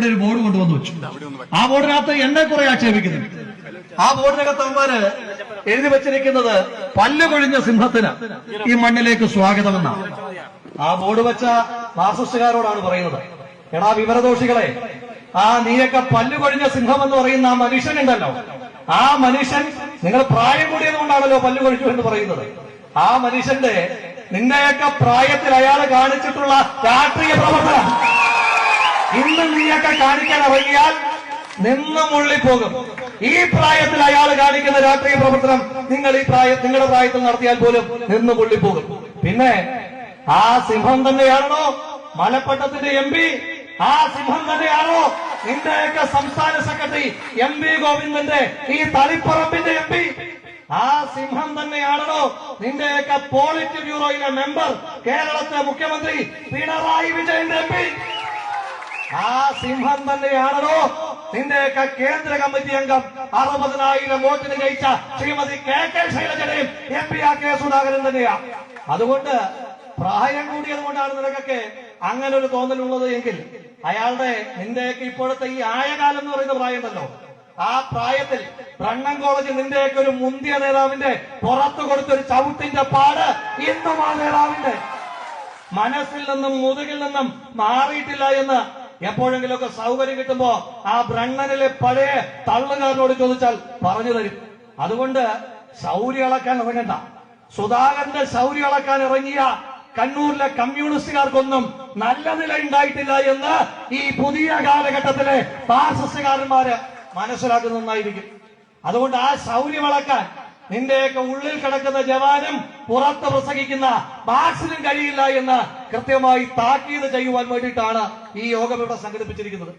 ഇവിടെ ഒരു ബോർഡ് കൊണ്ടുവന്നു വെച്ചു. ആ ബോർഡിനകത്ത് എന്നെ കുറെ ആക്ഷേപിക്കുന്നു. ആ ബോർഡിനകത്ത് അവന്മാര് എഴുതി വെച്ചിരിക്കുന്നത് പല്ലു കൊഴിഞ്ഞ സിംഹത്തിന് ഈ മണ്ണിലേക്ക് സ്വാഗതമെന്നാണ് ആ ബോർഡ് വെച്ച മാർസിസ്റ്റുകാരോടാണ് പറയുന്നത്. എടാ വിവരദോഷികളെ ആ നീയൊക്കെ പല്ലുകൊഴിഞ്ഞ സിംഹം എന്ന് പറയുന്ന ആ മനുഷ്യനുണ്ടല്ലോ ആ മനുഷ്യൻ നിങ്ങൾ പ്രായം കൂടിയത് കൊണ്ടാണല്ലോ പല്ല് കൊഴിച്ചു എന്ന് പറയുന്നത്. ആ മനുഷ്യന്റെ നിന്നെയൊക്കെ പ്രായത്തിൽ അയാൾ കാണിച്ചിട്ടുള്ള രാഷ്ട്രീയ പ്രവർത്തനം. ഇന്ന് നിങ്ങൾക്ക് കാണിക്കാൻ വയ്യാൽ നിന്ന് മുള്ളിപ്പോകും. ഈ പ്രായത്തിൽ അയാൾ കാണിക്കുന്ന രാഷ്ട്രീയ പ്രവർത്തനം നിങ്ങൾ ഈ പ്രായ നിങ്ങളുടെ പ്രായത്തിൽ നടത്തിയാൽ പോലും നിന്ന് മുള്ളിപ്പോകും. പിന്നെ ആ സിംഹം തന്നെയാണോ? മലപ്പട്ടത്തിന്റെ എം പി? ആ സിംഹം തന്നെയാണോ? നിന്റെയൊക്കെ സംസ്ഥാന സെക്രട്ടറി എം വി ഗോവിന്ദന്റെ ഈ തളിപ്പറമ്പിന്റെ എം പി? ആ സിംഹം തന്നെയാണോ നിന്റെയൊക്കെ പോളിറ്റ് ബ്യൂറോയിലെ മെമ്പർ കേരളത്തിലെ മുഖ്യമന്ത്രി പിണറായി വിജയന്റെ എം പി. ആ സിംഹം തന്നെയാണല്ലോ നിന്റെയൊക്കെ കേന്ദ്ര കമ്മിറ്റി അംഗം. അറുപതിനായിരം വോട്ടിന് ജയിച്ച ശ്രീമതി കെ കെ ശൈലജയുടെയും എം പി ആ കെ സുധാകരൻ തന്നെയാ. അതുകൊണ്ട് പ്രായം കൂടിയത് കൊണ്ടാണ് നിനക്കൊക്കെ അങ്ങനെ ഒരു തോന്നലുള്ളത് എങ്കിൽ അയാളുടെ നിന്റെയൊക്കെ ഇപ്പോഴത്തെ ഈ ആയകാലം എന്ന് പറയുന്ന പ്രായം ഉണ്ടല്ലോ ആ പ്രായത്തിൽ ബ്രണ്ണൻ കോളേജ് നിന്റെയൊക്കെ ഒരു മുന്തിയ നേതാവിന്റെ പുറത്തു കൊടുത്തൊരു ചവിട്ടിന്റെ പാട് ഇന്നും ആ നേതാവിന്റെ മനസ്സിൽ നിന്നും മുതുകിൽ നിന്നും മാറിയിട്ടില്ല എന്ന് എപ്പോഴെങ്കിലുമൊക്കെ സൗകര്യം കിട്ടുമ്പോ ആ ബ്രണ്ണനിലെ പഴയ തള്ളുകാരനോട് ചോദിച്ചാൽ പറഞ്ഞു തരും. അതുകൊണ്ട് ശൗര്യ അളക്കാൻ ഇറങ്ങണ്ട. സുധാകരന്റെ ശൗര്യ അളക്കാൻ ഇറങ്ങിയ കണ്ണൂരിലെ കമ്മ്യൂണിസ്റ്റുകാർക്കൊന്നും നല്ല നില ഉണ്ടായിട്ടില്ല എന്ന് ഈ പുതിയ കാലഘട്ടത്തിലെ ഫാസിസ്റ്റുകാരന്മാര് മനസ്സിലാക്കുന്നതായിരിക്കും അതുകൊണ്ട് ആ ശൗര്യം അളക്കാൻ നിന്റെയൊക്കെ ഉള്ളിൽ കിടക്കുന്ന ജവാനും പുറത്ത് പ്രസംഗിക്കുന്ന മാർക്സിനും കഴിയില്ല എന്ന് കൃത്യമായി താക്കീത് ചെയ്യുവാൻ വേണ്ടിയിട്ടാണ് ഈ യോഗം ഇവിടെ സംഘടിപ്പിച്ചിരിക്കുന്നത്.